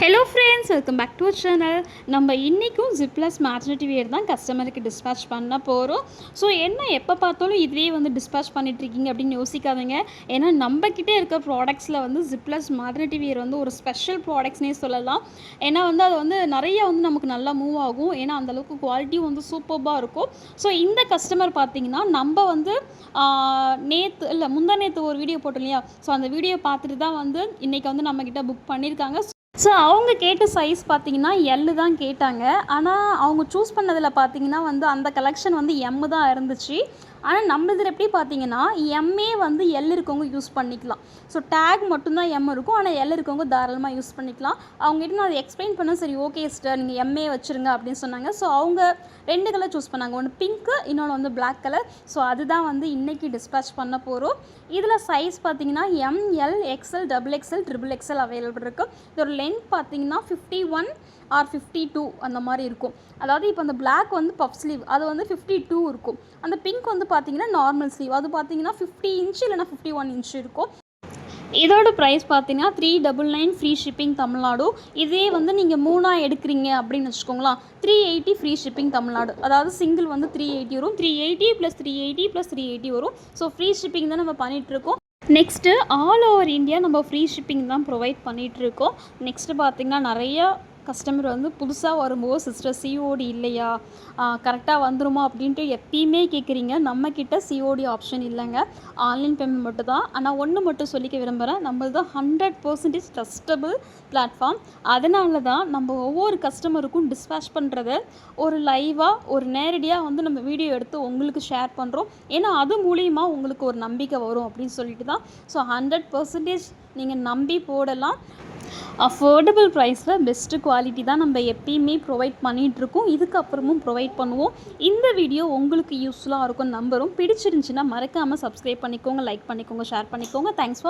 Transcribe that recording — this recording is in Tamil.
Hello friends welcome back to channel நம்ம இன்றைக்கும் ஜிப்ளஸ் மேட்ரினிட்டி வேர் தான் கஸ்டமருக்கு டிஸ்பேச் பண்ண போகிறோம் ஸோ என்ன எப்போ பார்த்தாலும் இதுவே வந்து டிஸ்பேச் பண்ணிட்டுருக்கீங்க அப்படின்னு யோசிக்காதீங்க. ஏன்னா நம்மக்கிட்டே இருக்க ப்ராடக்ட்ஸில் வந்து ஜிப்ளஸ் மேட்ரினிட்டி வேர் வந்து ஒரு ஸ்பெஷல் ப்ராடக்ட்ஸ்னே சொல்லலாம். ஏன்னா வந்து அது வந்து நிறைய வந்து நமக்கு நல்லா மூவ் ஆகும். ஏன்னா அந்தளவுக்கு குவாலிட்டியும் வந்து சூப்பர்பாக இருக்கும். ஸோ இந்த கஸ்டமர் பார்த்தீங்கன்னா நம்ம வந்து நேற்று இல்லை முந்தா நேற்று ஒரு வீடியோ போட்டோம் இல்லையா? ஸோ அந்த வீடியோ பார்த்துட்டு தான் வந்து இன்றைக்கி வந்து நம்மக்கிட்ட புக் பண்ணியிருக்காங்க. ஸோ அவங்க கேட்ட சைஸ் பார்த்தீங்கன்னா எல்லு தான் கேட்டாங்க. ஆனால் அவங்க சூஸ் பண்ணதில் பார்த்தீங்கன்னா வந்து அந்த கலெக்ஷன் வந்து எம்மு தான் இருந்துச்சு. ஆனால் நம்ம இதில் எப்படி பார்த்தீங்கன்னா எம்ஏ வந்து எல் இருக்கவங்க யூஸ் பண்ணிக்கலாம். ஸோ டேக் மட்டும்தான் எம் இருக்கும். ஆனால் எல் இருக்கவங்க தாராளமாக யூஸ் பண்ணிக்கலாம். அவங்ககிட்ட நான் அதை எக்ஸ்பிளைன் பண்ண சரி ஓகே சிஸ்டர் நீங்கள் எம்ஏ வச்சுருங்க அப்படின்னு சொன்னாங்க. ஸோ அவங்க ரெண்டு கலர் சூஸ் பண்ணாங்க. ஒன்று பிங்க்கு இன்னொன்று வந்து பிளாக் கலர் ஸோ அதுதான் வந்து இன்றைக்கி டிஸ்பேச் பண்ண போகிறோம் இதில் சைஸ் பார்த்தீங்கன்னா M L X L double X L triple X L available இருக்குது இதோட லென்த் பார்த்தீங்கன்னா fifty one or fifty two அந்த மாதிரி இருக்கும். அதாவது இப்போ அந்த பிளாக் வந்து பஃப் ஸ்லீவ் அது வந்து ஃபிஃப்டி டூ இருக்கும். அந்த பிங்க் வந்து பார்த்தீங்கன்னா நார்மல் ஸ்லீவ் அது பார்த்தீங்கன்னா ஃபிஃப்டி இன்ச்சு இல்லைனா ஃபிஃப்டி ஒன் இன்ச் இருக்கும். இதோட ப்ரைஸ் பார்த்தீங்கன்னா three double nine free shipping Tamil Nadu. இதே வந்து நீங்கள் மூணாக எடுக்கிறீங்க அப்படின்னு வச்சுக்கோங்களேன். Three eighty free shipping Tamil Nadu. அதாவது சிங்கிள் வந்து த்ரீ எயிட்டி வரும். Three eighty plus three eighty plus three eighty வரும். ஸோ ஃப்ரீ ஷிப்பிங் தான் நம்ம பண்ணிகிட்ருக்கோம் நெக்ஸ்ட்டு ஆல் ஓவர் இந்தியா நம்ம ஃப்ரீ ஷிப்பிங் தான் ப்ரொவைட் பண்ணிகிட்ருக்கோம் நெக்ஸ்ட்டு பார்த்திங்கன்னா நிறையா கஸ்டமர் வந்து புதுசாக வரும்போது சிஸ்டர் சிஓடி இல்லையா? கரெக்டாக வந்துருமா? அப்படின்ட்டு எப்பயுமே கேட்குறீங்க நம்மக்கிட்ட சிஓடி ஆப்ஷன் இல்லைங்க. ஆன்லைன் பேமெண்ட் மட்டும் தான் ஆனால் ஒன்று மட்டும் சொல்லிக்க விரும்புகிறேன் நம்மளது ஹண்ட்ரட் பர்சன்டேஜ் ட்ரஸ்டபுள் பிளாட்ஃபார்ம் அதனால தான் நம்ம ஒவ்வொரு கஸ்டமருக்கும் டிஸ்பேச் பண்ணுறத ஒரு லைவாக ஒரு நேரடியாக வந்து நம்ம வீடியோ எடுத்து உங்களுக்கு ஷேர் பண்ணுறோம் ஏன்னா அது மூலிமா உங்களுக்கு ஒரு நம்பிக்கை வரும் அப்படின்னு சொல்லிட்டு தான் ஸோ ஹண்ட்ரட் பர்சன்டேஜ் நீங்கள் நம்பி போடலாம். அஃபோர்டபுள் ப்ரைஸில் பெஸ்ட்டு குவாலிட்டி தான் நம்ம எப்பயுமே ப்ரொவைட் பண்ணிகிட்ருக்கோம் இதுக்கப்புறமும் ப்ரொவைட் பண்ணுவோம். இந்த வீடியோ உங்களுக்கு யூஸ்ஃபுல்லாக இருக்கும் நம்பரும் பிடிச்சிருந்துச்சின்னா மறக்காமல் சப்ஸ்கிரைப் பண்ணிக்கோங்க லைக் பண்ணிக்கோங்க ஷேர் பண்ணிக்கோங்க. Thanks for